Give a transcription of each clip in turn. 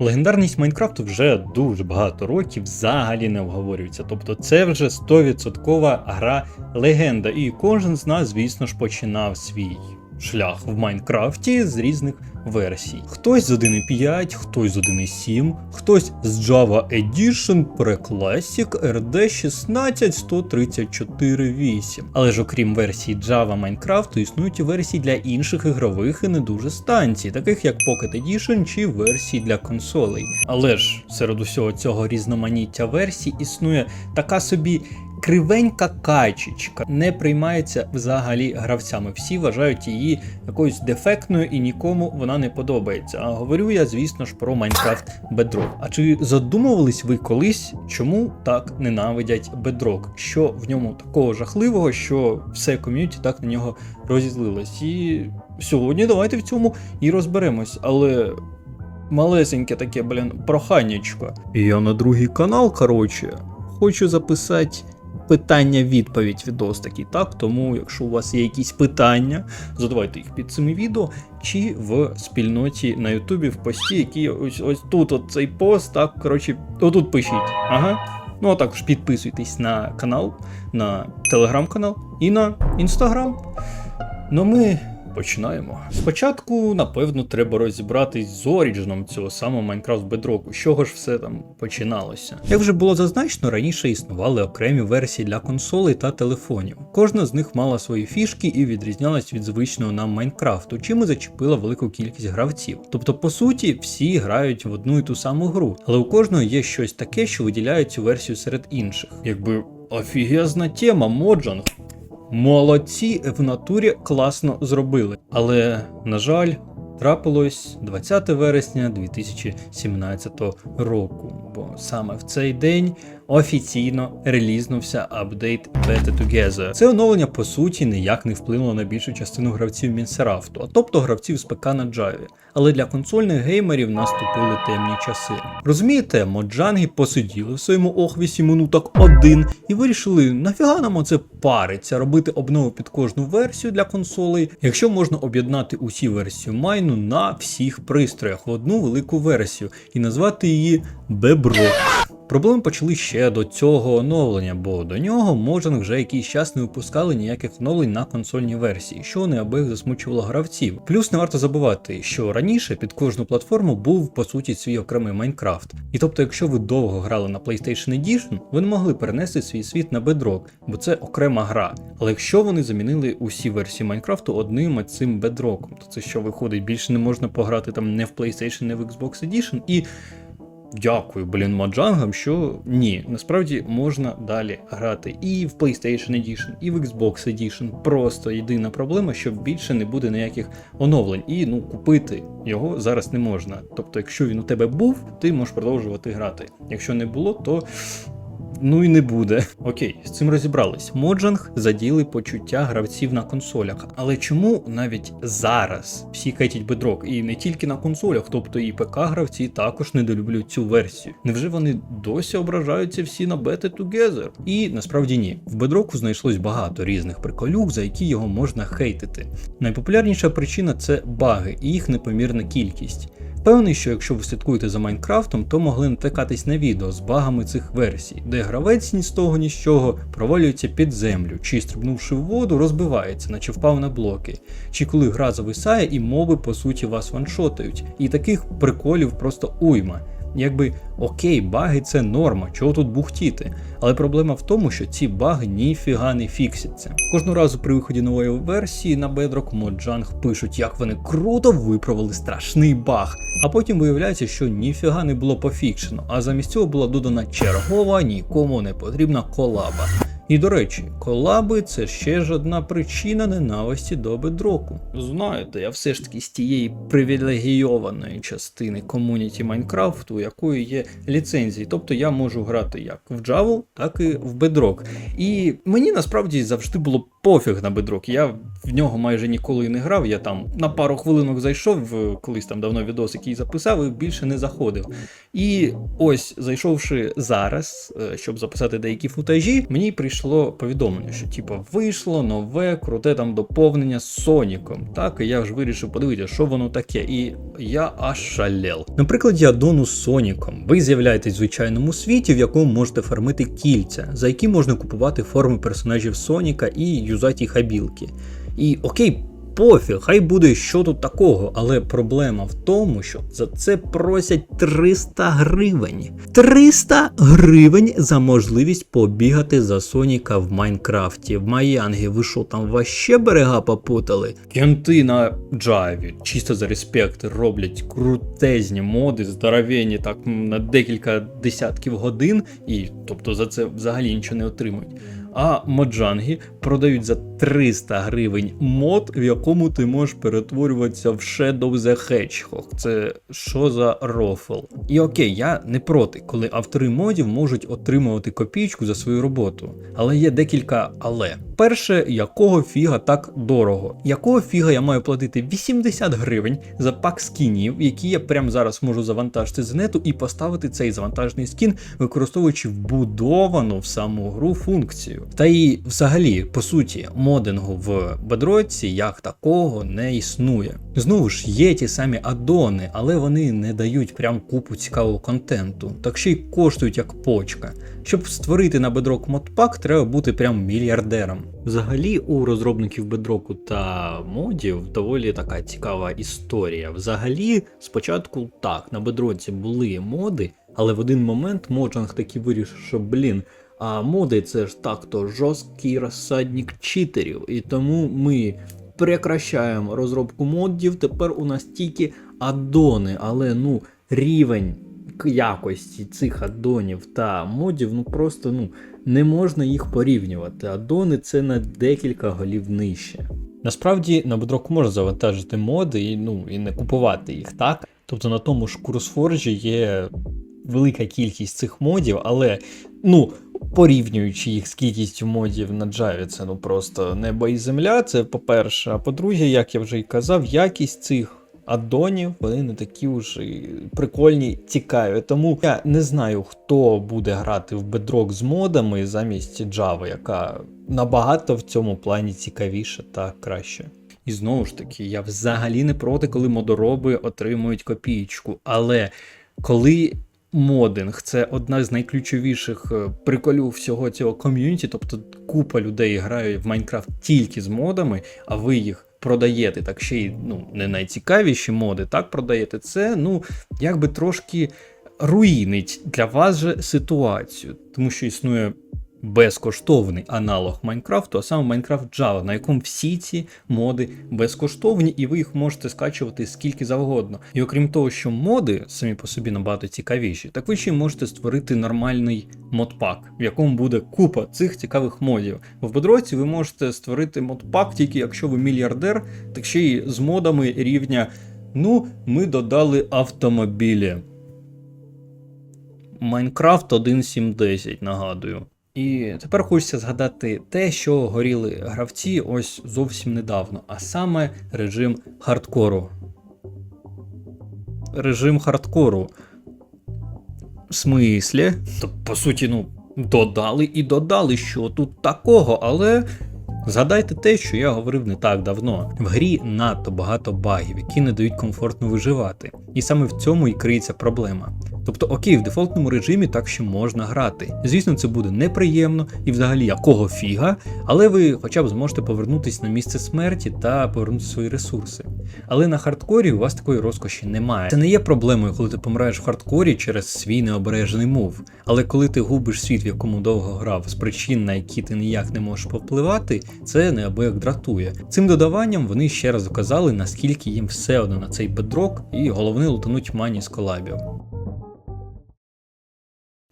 Легендарність Майнкрафту вже дуже багато років взагалі не обговорюється. Тобто це вже 100% гра легенда, і кожен з нас, звісно ж, починав свій шлях в Майнкрафті з різних версій. Хтось з 1.5, хтось з 1.7, хтось з Java Edition, Pre-Classic, RD 16134.8. Але ж окрім версії Java Майнкрафту, існують і версії для інших ігрових і не дуже станцій, таких як Pocket Edition чи версії для консолей. Але ж серед усього цього різноманіття версій існує така собі кривенька качечка не приймається взагалі гравцями. Всі вважають її якоюсь дефектною і нікому вона не подобається. А говорю я, звісно ж, про Minecraft Bedrock. А чи задумувались ви колись, чому так ненавидять Bedrock? Що в ньому такого жахливого, що все ком'юніті так на нього розізлилось? І сьогодні давайте в цьому і розберемось. Але малесеньке таке, блін, проханнячко. Я на другий канал, коротше, хочу записати питання-відповідь відос такий, так? Тому, якщо у вас є якісь питання, задавайте їх під цим відео, чи в спільноті на Ютубі в пості, які ось ось тут от цей пост, так, коротше, отут пишіть. Ага. Ну а також підписуйтесь на канал, на телеграм-канал і на інстаграм. Ну ми починаємо. Спочатку, напевно, треба розібратись з оріджином цього самого Minecraft Bedrock, з чого ж все там починалося. Як вже було зазначено, раніше існували окремі версії для консолей та телефонів. Кожна з них мала свої фішки і відрізнялась від звичного нам Майнкрафту, чим і зачепила велику кількість гравців. Тобто, по суті, всі грають в одну і ту саму гру, але у кожного є щось таке, що виділяє цю версію серед інших. Якби офігезна тема, Моджанг. Молодці в натурі класно зробили. Але, на жаль, трапилось 20 вересня 2017 року. Бо саме в цей день офіційно релізнувся апдейт Beta Together. Це оновлення по суті ніяк не вплинуло на більшу частину гравців Мінсерафту, а тобто гравців з ПК на Java. Але для консольних геймерів наступили темні часи. Розумієте, моджанги посиділи в своєму охвісі минуток один і вирішили, нафіга нам оце париться, робити обнову під кожну версію для консолей, якщо можна об'єднати усі версії майну на всіх пристроях в одну велику версію і назвати її Беброк. Проблеми почали ще до цього оновлення, бо до нього Mojang вже якийсь час не випускали ніяких оновлень на консольні версії, що неабияк засмучувало гравців. Плюс не варто забувати, що раніше під кожну платформу був по суті свій окремий Майнкрафт. І тобто, якщо ви довго грали на PlayStation Edition, ви не могли перенести свій світ на Bedrock, бо це окрема гра. Але якщо вони замінили усі версії Майнкрафту одним цим Bedrock, то це що виходить, більше не можна пограти там не в PlayStation, не в Xbox Edition і. Дякую, блін, маджангам, що ні, насправді можна далі грати і в PlayStation Edition, і в Xbox Edition. Просто єдина проблема, що більше не буде ніяких оновлень, і ну купити його зараз не можна. Тобто, якщо він у тебе був, ти можеш продовжувати грати. Якщо не було, то. Ну і не буде. Окей, з цим розібрались. Моджанг заділи почуття гравців на консолях. Але чому навіть зараз всі катять бедрок і не тільки на консолях, тобто і ПК гравці також недолюблюють цю версію. Невже вони досі ображаються всі на Beta Together? І насправді ні. В бедроку знайшлось багато різних приколюк, за які його можна хейтити. Найпопулярніша причина це баги і їх непомірна кількість. Певний, що якщо ви слідкуєте за Майнкрафтом, то могли натикатись на відео з багами цих версій, де гравець ні з того ні з чого провалюється під землю, чи стрибнувши в воду, розбивається, наче впав на блоки, чи коли гра зависає і моби по суті вас ваншотають. І таких приколів просто уйма. Якби окей, баги це норма, чого тут бухтіти. Але проблема в тому, що ці баги ніфіга не фіксяться. Кожного разу при виході нової версії на Bedrock Mojang пишуть, як вони круто виправили страшний баг. А потім виявляється, що ніфіга не було пофікшено, а замість цього була додана чергова, нікому не потрібна колаба. І до речі, колаби це ще ж одна причина ненависті до бедроку. Знаєте, я все ж таки з тієї привілегійованої частини комуніті Майнкрафту, якої є ліцензії. Тобто я можу грати як в Java, так і в Bedrock. І мені насправді завжди було пофіг на Bedrock. Я в нього майже ніколи не грав. Я там на пару хвилинок зайшов, колись там давно відос, який записав, і більше не заходив. І ось, зайшовши зараз, е, щоб записати деякі футажі, мені прийшли прийшло повідомлення, що типу вийшло нове круте там доповнення з Соніком. Так, і я ж вирішив подивитися, що воно таке, і я аж шалел. Наприклад, я дону з Соніком. Ви з'являєтесь в звичайному світі, в якому можете фармити кільця, за які можна купувати форми персонажів Соніка і юзати їх абілки. І окей, пофіг, хай буде що тут такого, але проблема в тому, що за це просять 300 гривень. 300 гривень за можливість побігати за Соніка в Майнкрафті. В Маянгі ви що там ваще берега попутали? Кенти на Джаві, чисто за респект, роблять крутезні моди, здоровенні так на декілька десятків годин, і тобто за це взагалі нічого не отримують. А моджанги продають за 300 гривень мод, в якому ти можеш перетворюватися в Shadow the Hedgehog. Це що за рофл? І окей, я не проти, коли автори модів можуть отримувати копійку за свою роботу. Але є декілька але. Перше, якого фіга так дорого? Якого фіга я маю платити 80 гривень за пак скінів, які я прямо зараз можу завантажити з нету і поставити цей завантажений скін, використовуючи вбудовану в саму гру функцію. Та і взагалі, по суті, модингу в бедроці як такого не існує. Знову ж є ті самі аддони, але вони не дають прям купу цікавого контенту, так ще й коштують як почка. Щоб створити на бедрок модпак, треба бути прям мільярдером. Взагалі, у розробників бедроку та модів доволі така цікава історія. Взагалі, спочатку так, на бедроці були моди, але в один момент Моджанг таки вирішив, що блін. А моди це ж так-то жорсткий розсадник читерів, і тому ми прекращаємо розробку модів. Тепер у нас тільки аддони, але ну рівень якості цих аддонів та модів, ну просто ну не можна їх порівнювати. Аддони це на декілька голів нижче. Насправді на Bedrock можна завантажити моди і, ну, і не купувати їх, так? Тобто на тому ж CurseForge є велика кількість цих модів, але ну, порівнюючи їх з кількістю модів на Java, це ну просто небо і земля. Це по-перше. А по-друге, як я вже й казав, якість цих аддонів, вони не такі вже і прикольні, цікаві. Тому я не знаю, хто буде грати в Bedrock з модами замість Java, яка набагато в цьому плані цікавіша та краще. І знову ж таки, я взагалі не проти, коли модороби отримують копієчку. Але коли модинг. Це одна з найключовіших е, приколів всього цього ком'юніті, тобто купа людей грає в Майнкрафт тільки з модами, а ви їх продаєте, так ще й ну, не найцікавіші моди, так продаєте, це ну якби трошки руїнить для вас же ситуацію, тому що існує безкоштовний аналог Майнкрафту, а саме Майнкрафт Java, на якому всі ці моди безкоштовні, і ви їх можете скачувати скільки завгодно. І окрім того, що моди самі по собі набагато цікавіші, так ви ще можете створити нормальний модпак, в якому буде купа цих цікавих модів. В Бедроці ви можете створити модпак тільки якщо ви мільярдер, так ще й з модами рівня. Ну, ми додали автомобілі. Майнкрафт 1.7.10, нагадую. І тепер хочеться згадати те, що горіли гравці ось зовсім недавно, а саме режим хардкору. Режим хардкору. В смислі? То, по суті, ну, додали і додали, що тут такого, але. Згадайте те, що я говорив не так давно. В грі надто багато багів, які не дають комфортно виживати. І саме в цьому і криється проблема. Тобто, окей, в дефолтному режимі так ще можна грати. Звісно, це буде неприємно і взагалі якого фіга, але ви хоча б зможете повернутися на місце смерті та повернути свої ресурси. Але на хардкорі у вас такої розкоші немає. Це не є проблемою, коли ти помираєш в хардкорі через свій необережений мув. Але коли ти губиш світ, в якому довго грав, з причин, на які ти ніяк не можеш повпливати, це неабияк дратує. Цим додаванням вони ще раз доказали, наскільки їм все одно на цей бедрок, і головне лутануть мані з колабів.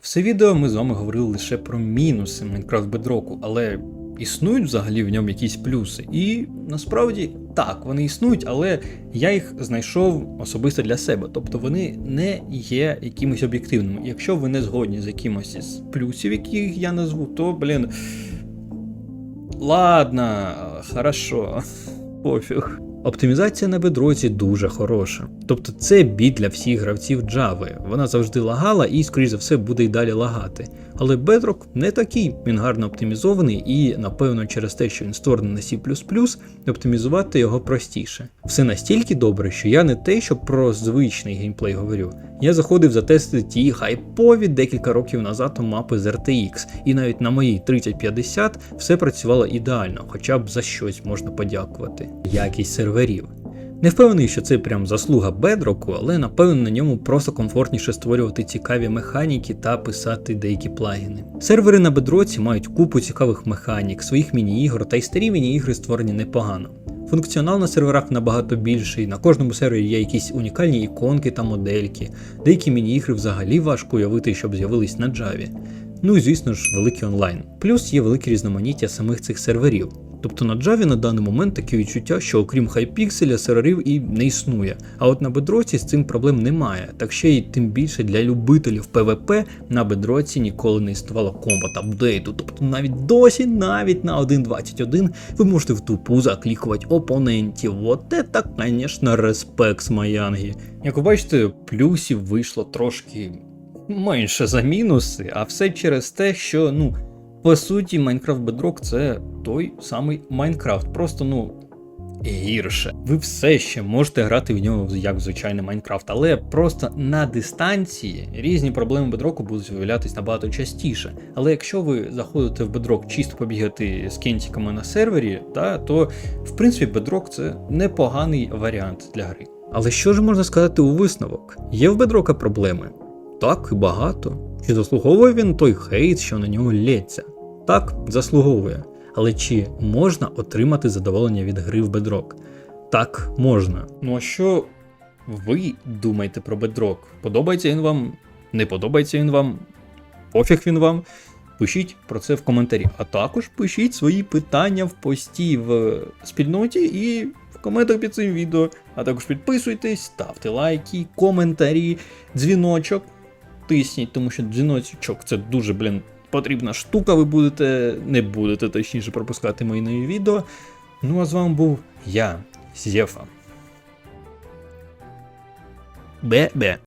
Все відео ми з вами говорили лише про мінуси Minecraft Bedrock, але існують взагалі в ньому якісь плюси. І насправді так, вони існують, але я їх знайшов особисто для себе. Тобто вони не є якимось об'єктивними. Якщо ви не згодні з якимось із плюсів, яких я назву, то, блін. Ладно, хорошо, пофіг. Оптимізація на бедроці дуже хороша. Тобто це бід для всіх гравців Java. Вона завжди лагала і, скоріш за все, буде й далі лагати. Але Bedrock не такий, він гарно оптимізований і, напевно, через те, що він створений на C++, оптимізувати його простіше. Все настільки добре, що я не те, що про звичний геймплей говорю. Я заходив затестити ті хайпові декілька років назад мапи з RTX, і навіть на моїй 3050 все працювало ідеально, хоча б за щось можна подякувати. Якість серверів. Не впевнений, що це прям заслуга бедроку, але напевно на ньому просто комфортніше створювати цікаві механіки та писати деякі плагіни. Сервери на бедроці мають купу цікавих механік, своїх міні-ігор, та й старі міні-ігри створені непогано. Функціонал на серверах набагато більший, на кожному сервері є якісь унікальні іконки та модельки, деякі міні-ігри взагалі важко уявити, щоб з'явились на Java. Ну і звісно ж, великий онлайн. Плюс є велике різноманіття самих цих серверів. Тобто на Java на даний момент таке відчуття, що окрім хайпікселя серверів і не існує. А от на бедроці з цим проблем немає. Так ще й тим більше для любителів PvP на бедроці ніколи не існувало комбат апдейту. Тобто навіть досі, навіть на 1.21 ви можете в тупу заклікувати опонентів. От це, звісно, респект з Маянгі. Як ви бачите, плюсів вийшло трошки менше за мінуси, а все через те, що ну. По суті, Minecraft Bedrock це той самий Майнкрафт, просто ну гірше. Ви все ще можете грати в нього як в звичайний Майнкрафт, але просто на дистанції різні проблеми Bedrock будуть виявлятись набагато частіше. Але якщо ви заходите в Bedrock чисто побігати з кентиками на сервері, та, то в принципі Bedrock це непоганий варіант для гри. Але що ж можна сказати у висновок? Є в Bedrock проблеми? Так, і багато. Чи заслуговує він той хейт, що на нього лється? Так, заслуговує. Але чи можна отримати задоволення від гри в Bedrock? Так, можна. Ну а що ви думаєте про Bedrock? Подобається він вам? Не подобається він вам? Пофіг він вам? Пишіть про це в коментарі. А також пишіть свої питання в пості в спільноті і в коментах під цим відео. А також підписуйтесь, ставте лайки, коментарі, дзвіночок. Тисніть, тому що дзвіночок це дуже, блін, потрібна штука. Ви будете, не будете точніше пропускати мої нові відео. Ну а з вами був я, Зєфа. Бе-бе.